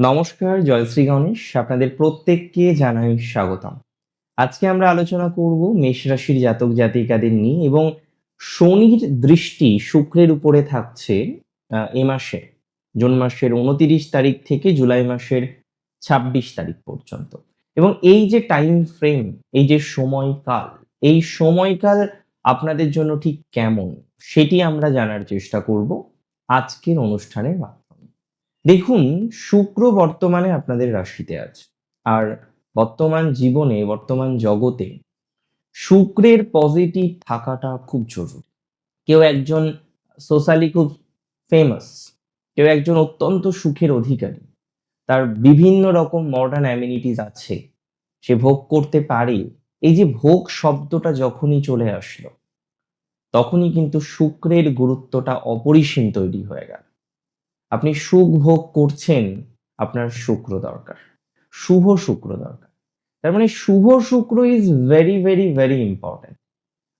নমস্কার, জয়শ্রী গণেশ। আপনাদের প্রত্যেককে জানাই স্বাগতম। আজকে আমরা আলোচনা করব মেষ রাশির জাতক জাতিকাদের নিয়ে এবং শনির দৃষ্টি শুক্রের উপরে থাকছে এ মাসে। জুন মাসের উনতিরিশ তারিখ থেকে জুলাই মাসের ছাব্বিশ তারিখ পর্যন্ত। এবং এই যে টাইম ফ্রেম এই যে সময়কাল, এই সময়কাল আপনাদের জন্য ঠিক কেমন, সেটি আমরা জানার চেষ্টা করব আজকের অনুষ্ঠানের মাধ্যমে। দেখুন, শুক্র বর্তমানে আপনাদের রাশিতে আছে। আর বর্তমান জীবনে, বর্তমান জগতে শুক্রের পজিটিভ থাকাটা খুব জরুরি। কেউ একজন সোশ্যালি খুব ফেমাস কেউ একজন অত্যন্ত সুখের অধিকারী, তার বিভিন্ন রকম মডার্ন অ্যামিনিটিস আছে, সে ভোগ করতে পারে। এই যে ভোগ শব্দটা যখনই চলে আসলো, তখনই কিন্তু শুক্রের গুরুত্বটা অপরিসীম তৈরি হয়ে গেল। আপনি সুখ ভোগ করছেন, আপনার শুক্র দরকার। শুভ শুক্র দরকার। তার মানে শুভ শুক্র is very very very important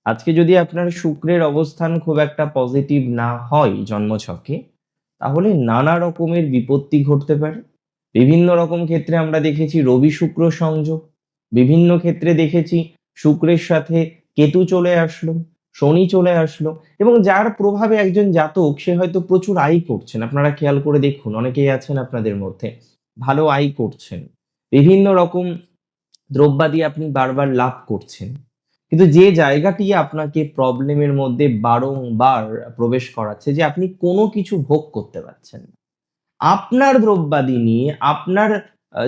আজকে যদি আপনার শুক্রের অবস্থান খুব একটা পজিটিভ না হয় জন্মছকে, তাহলে নানা রকমের বিপত্তি ঘটতে পারে। বিভিন্ন রকম ক্ষেত্রে আমরা দেখেছি রবি শুক্র সংযোগ। বিভিন্ন ক্ষেত্রে দেখেছি শুক্রের সাথে কেতু চলে আসলো। শনি চলে আসলো এবং যার প্রভাবে একজন জাতক, সে হয়তো প্রচুর আয় করছেন। আপনারা খেয়াল করে দেখুন, অনেকেই আছেন আপনাদের মধ্যে, ভালো আয় করছেন। বিভিন্ন রকম দ্রব্যাদি আপনি বারবার লাভ করছেন। কিন্তু যে জায়গাটি আপনাকে প্রবলেমের মধ্যে বারংবার প্রবেশ করাচ্ছে যে আপনি কোনো কিছু ভোগ করতে পারছেন আপনার দ্রব্যাদি নিয়ে, আপনার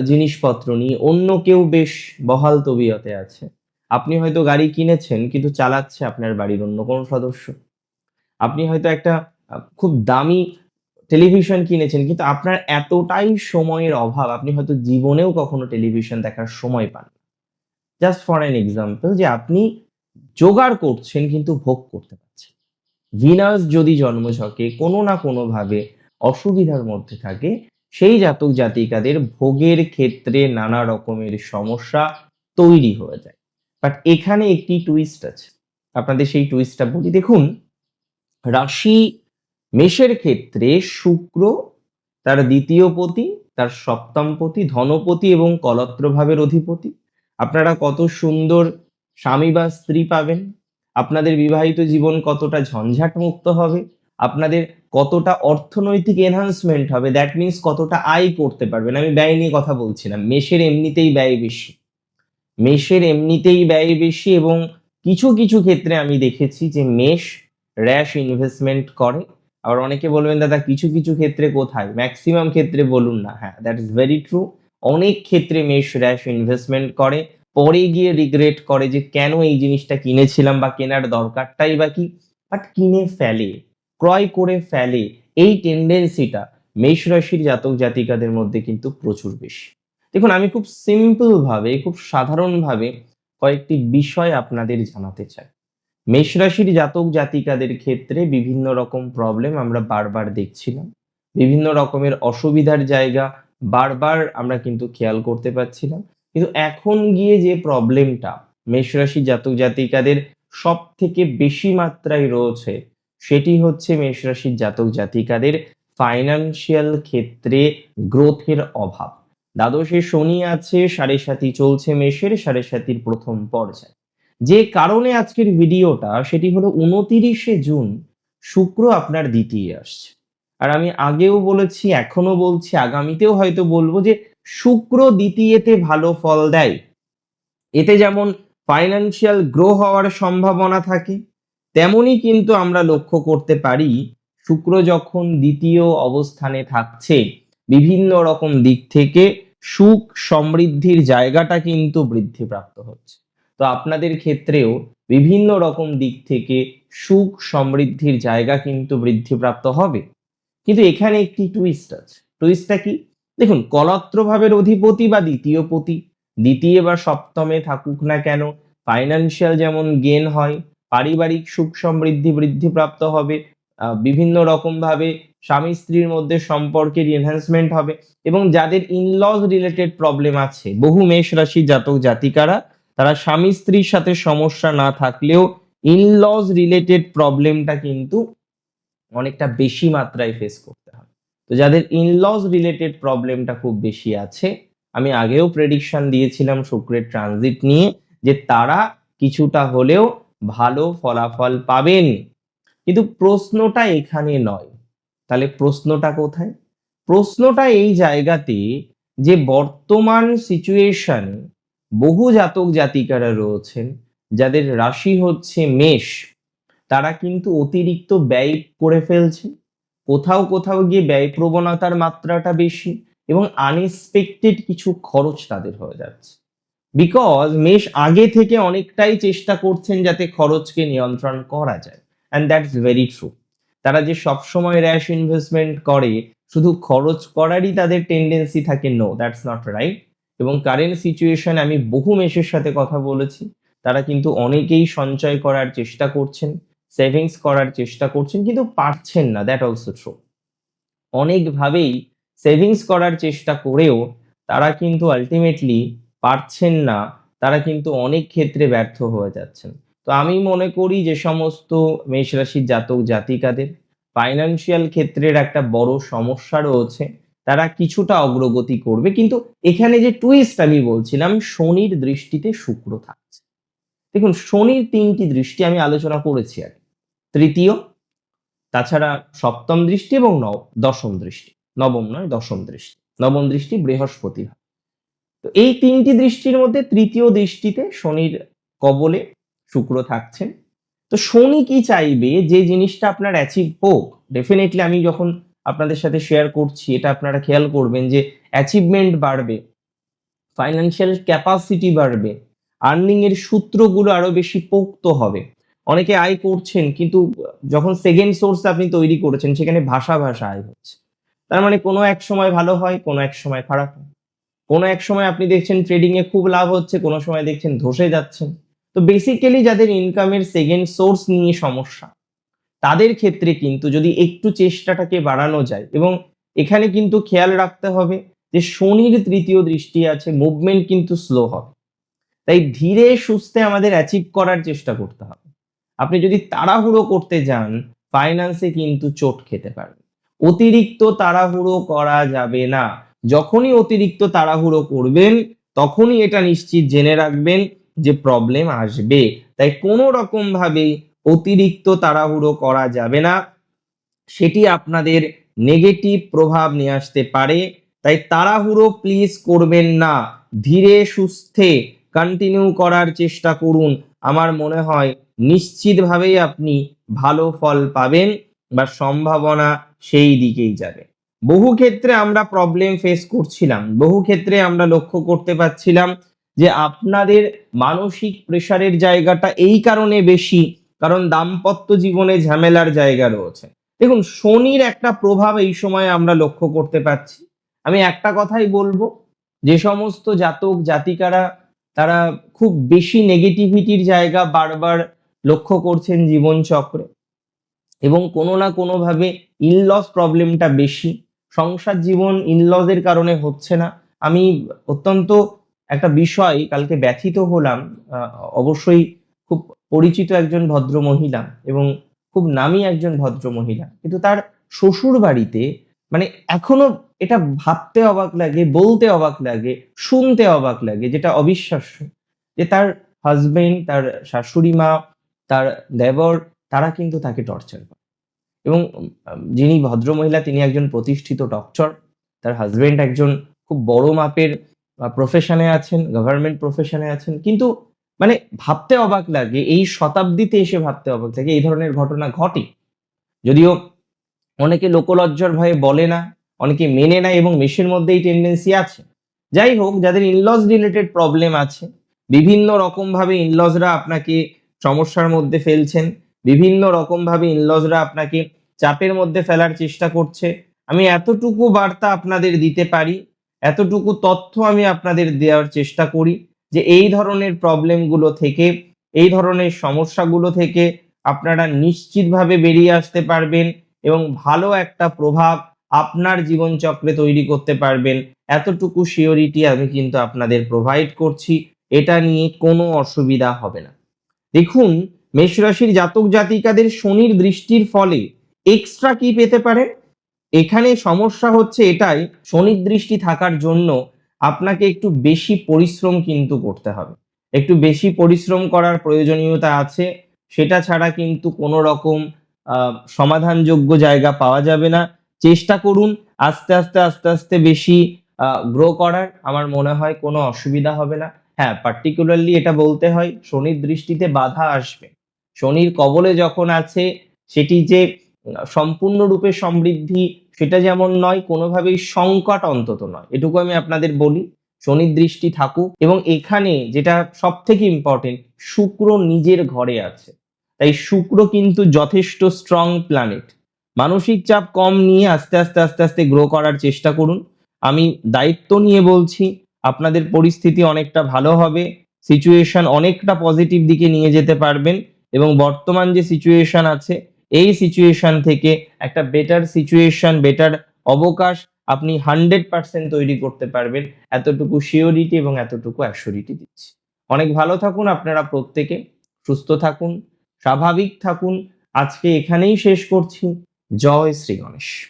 জিনিসপত্র নিয়ে অন্য কেউ বেশ বহাল তবিয়তে আছে। আপনি হয়তো গাড়ি কিনেছেন, কিন্তু চালাচ্ছে আপনার বাড়ির অন্য কোনো সদস্য। আপনি হয়তো একটা খুব দামি টেলিভিশন কিনেছেন, কিন্তু আপনার এতটাই সময়ের অভাব, আপনি হয়তো জীবনেও কখনো টেলিভিশন দেখার সময় পান জাস্ট ফর অ্যান এক্সাম্পল যে আপনি জোগাড় করছেন, কিন্তু ভোগ করতে পারছেন ভিনাস যদি জন্মঝকে কোনো না কোনোভাবে অসুবিধার মধ্যে থাকে, সেই জাতক জাতিকাদের ভোগের ক্ষেত্রে নানা রকমের সমস্যা তৈরি হয়ে যায়। বাট এখানে একটি টুইস্ট আছে। আপনাদের সেই টুইস্টটা বলি। দেখুন, রাশি মেষের ক্ষেত্রে শুক্র তার দ্বিতীয় পতি, তার সপ্তম পতি, ধনপতি এবং কলত্র ভাবের অধিপতি। আপনারা কত সুন্দর স্বামী বা স্ত্রী পাবেন। আপনাদের বিবাহিত জীবন কতটা ঝঞ্ঝাট মুক্ত হবে। আপনাদের কতটা অর্থনৈতিক এনহান্সমেন্ট হবে। দ্যাট মিন্স কতটা আয় করতে পারবেন। আমি ব্যয় নিয়ে কথা বলছি না মেষের এমনিতেই ব্যয় বেশি। মেষের এমনিতেই ব্যয় বেশি এবং কিছু কিছু ক্ষেত্রে আমি দেখেছি যে মেষ র্যাশ ইনভেস্টমেন্ট করে। আবার অনেকে বলবেন, দাদা, কিছু কিছু ক্ষেত্রে কোথায়? ম্যাক্সিমাম ক্ষেত্রে বলুন না। হ্যাঁ দ্যাট ইজ ভেরি ট্রু অনেক ক্ষেত্রে মেষ র্যাশ ইনভেস্টমেন্ট করে। পরে গিয়ে রিগ্রেট করে যে কেন এই জিনিসটা কিনেছিলাম বা কেনার দরকারটাই বা কি? বাট কিনে ফেলে, ক্রয় করে ফেলে, এই টেন্ডেন্সিটা মেষ রাশির জাতক জাতিকাদের মধ্যে কিন্তু প্রচুর বেশি। দেখুন, আমি খুব সিম্পল ভাবে খুব সাধারণ ভাবে কয়েকটি বিষয় আপনাদের জানাতে চাই। মেষ রাশির জাতক জাতিকাদের ক্ষেত্রে বিভিন্ন রকম প্রবলেম আমরা বারবার দেখছিলাম। বিভিন্ন রকমের অসুবিধার জায়গা বারবার আমরা কিন্তু খেয়াল করতে পারছিলাম। কিন্তু এখন গিয়ে যে প্রবলেমটা মেষ রাশির জাতক জাতিকাদের সব থেকে বেশি মাত্রায় রয়েছে, সেটি হচ্ছে মেষ রাশির জাতক জাতিকাদের ফাইনান্সিয়াল ক্ষেত্রে গ্রোথের অভাব। দ্বাদশে শনি আছে, সাড়ে সাতি চলছে মেষের, সাড়ে সাতির প্রথম পর্যায়ে। যে কারণে আজকের ভিডিওটা, সেটি হলো উনতিরিশে জুন, শুক্র আপনার দ্বিতীয় আসছে। আর আমি আগেও বলেছি, এখনও বলছি, আগামীতেও হয়তো বলব যে শুক্র দ্বিতীয়তে ভালো ফল দেয়। এতে যেমন ফাইনান্সিয়াল গ্রো হওয়ার সম্ভাবনা থাকে তেমনই কিন্তু আমরা লক্ষ্য করতে পারি, শুক্র যখন দ্বিতীয় অবস্থানে থাকছে, বিভিন্ন রকম দিক থেকে সুখ সমৃদ্ধির জায়গাটা কিন্তু বৃদ্ধিপ্রাপ্ত হচ্ছে। তো আপনাদের ক্ষেত্রেও বিভিন্ন রকম দিক থেকে সুখ সমৃদ্ধির জায়গা কিন্তু বৃদ্ধিপ্রাপ্ত হবে। কিন্তু এখানে একটি টুইস্ট আছে। টুইস্টটা কি? দেখুন কলত্র ভাবের অধিপতি বা দ্বিতীয় পতি, দ্বিতীয় বা সপ্তমে থাকুক না কেন ফাইনান্সিয়াল যেমন গেন হয়, পারিবারিক সুখ সমৃদ্ধি বৃদ্ধিপ্রাপ্ত হবে বিভিন্ন রকম ভাবে স্বামী স্ত্রীর মধ্যে সম্পর্কের এনহ্যান্সমেন্ট হবে এবং যাদের ইনলজ রিলেটেড প্রবলেম আছে, বহু মেষ রাশি জাতক জাতিকারা, তারা স্বামী স্ত্রীর সাথে সমস্যা না থাকলেও ইনলজ রিলেটেড প্রবলেমটা কিন্তু অনেকটা বেশি মাত্রায় ফেস করতে হবে। তো যাদের ইনলজ রিলেটেড প্রবলেমটা খুব বেশি আছে, আমি আগেও প্রেডিকশন দিয়েছিলাম শুক্রের ট্রানজিট নিয়ে যে তারা কিছুটা হলেও ভালো ফলাফল পাবেন। কিন্তু প্রশ্নটা এখানে নয়। তাহলে প্রশ্নটা কোথায়? প্রশ্নটা এই জায়গাতে যে বর্তমান সিচুয়েশন বহু জাতক জাতিকারা রয়েছেন, যাদের রাশি হচ্ছে মেষ, তারা কিন্তু অতিরিক্ত ব্যয় করে ফেলছে। কোথাও কোথাও গিয়ে ব্যয় প্রবণতার মাত্রাটা বেশি এবং আনএক্সপেক্টেড কিছু খরচ তাদের হয়ে যাচ্ছে। বিকজ মেষ আগে থেকে অনেকটাই চেষ্টা করছেন যাতে খরচকে নিয়ন্ত্রণ করা যায়। অ্যান্ড দ্যাটস ভেরি ট্রু তারা যে সবসময় র্যাশ ইনভেস্টমেন্ট করে, শুধু খরচ করারই তাদের টেন্ডেন্সি থাকে নো দ্যাটস নট রাইট এবং কারেন্ট সিচুয়েশন আমি বহু মেষের সাথে কথা বলেছি। তারা কিন্তু অনেকেই সঞ্চয় করার চেষ্টা করছেন সেভিংস করার চেষ্টা করছেন, কিন্তু পারছেন না দ্যাট অলসো ট্রু অনেকভাবেই সেভিংস করার চেষ্টা করেও তারা কিন্তু আলটিমেটলি পারছেন না, তারা কিন্তু অনেক ক্ষেত্রে ব্যর্থ হয়ে যাচ্ছেন। তো আমি মনে করি যে সমস্ত মেষ রাশির জাতক জাতিকাদের ফাইন্যান্সিয়াল ক্ষেত্রের একটা বড় সমস্যা রয়েছে, তারা কিছুটা অগ্রগতি করবে। কিন্তু এখানে যে টুইস্ট আমি বলছিলাম, শনির দৃষ্টিতে শুক্র থাকছে। দেখুন, শনির তিনটি দৃষ্টি আমি আলোচনা করেছি আর তৃতীয়, তাছাড়া সপ্তম দৃষ্টি এবং নব, দশম দৃষ্টি। নবম নয়, দশম দৃষ্টি। নবম দৃষ্টি বৃহস্পতির তো এই তিনটি দৃষ্টির মধ্যে তৃতীয় দৃষ্টিতে শনির কবলে শুক্র থাকছেন তো শনি কি চাইবে? যে জিনিসটা আপনার অ্যাচিভ হোক ডেফিনেটলি আমি যখন আপনাদের সাথে শেয়ার করছি, এটা আপনারা খেয়াল করবেন যে অ্যাচিভমেন্ট বাড়বে ফাইন্যান্সিয়াল ক্যাপাসিটি বাড়বে আর্নিং এর সূত্রগুলো আরও বেশি পোক্ত হবে। অনেকে আয় করছেন, কিন্তু যখন সেকেন্ড সোর্স আপনি তৈরি করেছেন, সেখানে ভাষা ভাষা আয় হচ্ছে। তার মানে কোনো এক সময় ভালো হয়, কোনো এক সময় খারাপ হয়। কোনো এক সময় আপনি দেখছেন ট্রেডিংয়ে খুব লাভ হচ্ছে, কোনো সময় দেখছেন ধসে যাচ্ছেন। তো বেসিক্যালি যাদের ইনকামের সেকেন্ড সোর্স নিয়ে সমস্যা, তাদের ক্ষেত্রে কিন্তু যদি একটু চেষ্টাটাকে বাড়ানো যায় এবং এখানে কিন্তু খেয়াল রাখতে হবে যে শনির তৃতীয় দৃষ্টি আছে মুভমেন্ট কিন্তু স্লো হবে। তাই ধীরে সুস্থে আমাদের অ্যাচিভ করার চেষ্টা করতে হবে। আপনি যদি তাড়াহুড়ো করতে যান ফাইন্যান্সে কিন্তু চোট খেতে পারেন। অতিরিক্ত তাড়াহুড়ো করা যাবে না। যখনই অতিরিক্ত তাড়াহুড়ো করবেন, তখনই এটা নিশ্চিত জেনে রাখবেন যে প্রবলেম আসবে। তাই কোনো রকম ভাবে অতিরিক্ত তাড়াহুড়ো করা যাবে না। সেটি আপনাদের নেগেটিভ প্রভাব নিয়ে আসতে পারে। তাই তাড়াহুড়ো প্লিজ করবেন না। ধীরে সুস্থে কন্টিনিউ করার চেষ্টা করুন। আমার মনে হয় নিশ্চিতভাবেই আপনি ভালো ফল পাবেন বা সম্ভাবনা সেই দিকেই যাবে। বহু ক্ষেত্রে আমরা প্রবলেম ফেস করছিলাম। বহু ক্ষেত্রে আমরা লক্ষ্য করতে পারছিলাম যে আপনাদের মানসিক প্রেশারের জায়গাটা এই কারণে বেশি, কারণ দাম্পত্য জীবনে ঝামেলার জায়গা রয়েছে। দেখুন, শনির একটা প্রভাব এই সময় আমরা লক্ষ্য করতে পারছি। আমি একটা কথাই বলব, যে সমস্ত জাতক জাতিকারা, তারা খুব বেশি নেগেটিভিটির জায়গা বারবার লক্ষ্য করছেন জীবন চক্রে এবং কোনো না কোনোভাবে ইনলস প্রবলেমটা বেশি। সংসার জীবন ইনলসের কারণে হচ্ছে না। আমি অত্যন্ত একটা বিষয়, কালকে ব্যথিত হলাম অবশ্যই খুব পরিচিত একজন ভদ্র মহিলা এবং খুব নামী একজন ভদ্র মহিলা কিন্তু তার শ্বশুর বাড়িতে মানে এখনও এটা ভাবতে অবাক লাগে, বলতে অবাক লাগে, শুনতে অবাক লাগে, যেটা অবিশ্বাস্য। যে তার হাজবেন্ড তার শাশুড়ি মা, তার দেবর, তারা কিন্তু তাকে টর্চার করে। এবং যিনি ভদ্রমহিলা, তিনি একজন প্রতিষ্ঠিত ডক্টর তার হাজবেন্ড একজন খুব বড় মাপের প্রফেশনে আছেন গভর্নমেন্ট প্রফেশনে আছেন, কিন্তু মানে ভাবতে অবাক লাগে, এই শতাব্দীতে এসে ভাবতে অবাক লাগে, এই ধরনের ঘটনা ঘটে। যদিও অনেকে লোকলজ্জার ভয়ে বলে না, অনেকে মেনে না এবং মেশের মধ্যে এই টেন্ডেন্সি আছে। যাই হোক, যাদের ইনলস রিলেটেড প্রবলেম আছে, বিভিন্ন রকম ভাবে ইনলসরা আপনাকে সমস্যার মধ্যে ফেলছেন, বিভিন্ন রকম ভাবে ইনলসরা আপনাকে চাপের মধ্যে ফেলার চেষ্টা করছে, আমি এতটুকু বার্তা আপনাদের দিতে পারি এতটুকু তথ্য আমি আপনাদের দেওয়ার চেষ্টা করি যে এই ধরনের প্রবলেমগুলো থেকে, এই ধরনের সমস্যাগুলো থেকে আপনারা নিশ্চিতভাবে বেরিয়ে আসতে পারবেন এবং ভালো একটা প্রভাব আপনার জীবনচক্রে তৈরি করতে পারবেন। এতটুকু সিওরিটি আমি কিন্তু আপনাদের প্রোভাইড করছি। এটা নিয়ে কোনো অসুবিধা হবে না। দেখুন মেষ রাশির জাতক জাতিকাদের শনির দৃষ্টির ফলে এক্সট্রা কি পেতে পারেন এখানে সমস্যা হচ্ছে এটাই শনির দৃষ্টি থাকার জন্য আপনাকে একটু বেশি পরিশ্রম কিন্তু করতে হবে। একটু বেশি পরিশ্রম করার প্রয়োজনীয়তা আছে, সেটা ছাড়া কিন্তু কোনো রকম সমাধানযোগ্য জায়গা পাওয়া যাবে না। চেষ্টা করুন আস্তে আস্তে আস্তে আস্তে বেশি গ্রো করার, আমার মনে হয় কোনো অসুবিধা হবে না। হ্যাঁ পার্টিকুলারলি এটা বলতে হয়, শনির দৃষ্টিতে বাধা আসবে। শনির কবলে যখন আছে, সেটি যে, সম্পূর্ণরূপে সমৃদ্ধি সেটা যেমন নয়, কোনোভাবেই সংকট অন্তত নয়। এটুকু আমি আপনাদের বলি শনির দৃষ্টি থাকুক এবং এখানে যেটা সব থেকে ইম্পর্টেন্ট শুক্র নিজের ঘরে আছে। তাই শুক্র কিন্তু যথেষ্ট স্ট্রং প্ল্যানেট মানসিক চাপ কম নিয়ে আস্তে আস্তে আস্তে আস্তে গ্রো করার চেষ্টা করুন। আমি দায়িত্ব নিয়ে বলছি, আপনাদের পরিস্থিতি অনেকটা ভালো হবে সিচুয়েশন অনেকটা পজিটিভ দিকে নিয়ে যেতে পারবেন এবং বর্তমান যে সিচুয়েশন আছে এই সিচুয়েশন থেকে একটা বেটার সিচুয়েশন বেটার অবকাশ আপনি হান্ড্রেড পার্সেন্ট তৈরি করতে পারবেন। এতটুকু শিওরিটি এবং এতটুকু অ্যাসিওরিটি দিচ্ছি। অনেক ভালো থাকুন আপনারা প্রত্যেকে। সুস্থ থাকুন, স্বাভাবিক থাকুন। আজকে এখানেই শেষ করছি। জয় শ্রী গণেশ।